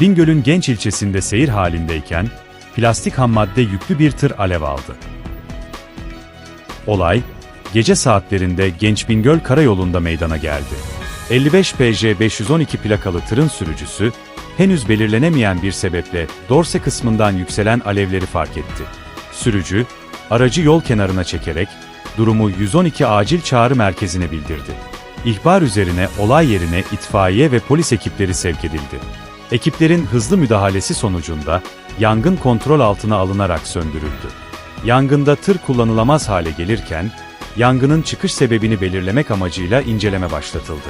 Bingöl'ün Genç ilçesinde seyir halindeyken, plastik ham madde yüklü bir tır alev aldı. Olay, gece saatlerinde Genç Bingöl Karayolu'nda meydana geldi. 55 PJ 512 plakalı tırın sürücüsü, henüz belirlenemeyen bir sebeple dorse kısmından yükselen alevleri fark etti. Sürücü, aracı yol kenarına çekerek, durumu 112 acil çağrı merkezine bildirdi. İhbar üzerine olay yerine itfaiye ve polis ekipleri sevk edildi. Ekiplerin hızlı müdahalesi sonucunda yangın kontrol altına alınarak söndürüldü. Yangında tır kullanılamaz hale gelirken, yangının çıkış sebebini belirlemek amacıyla inceleme başlatıldı.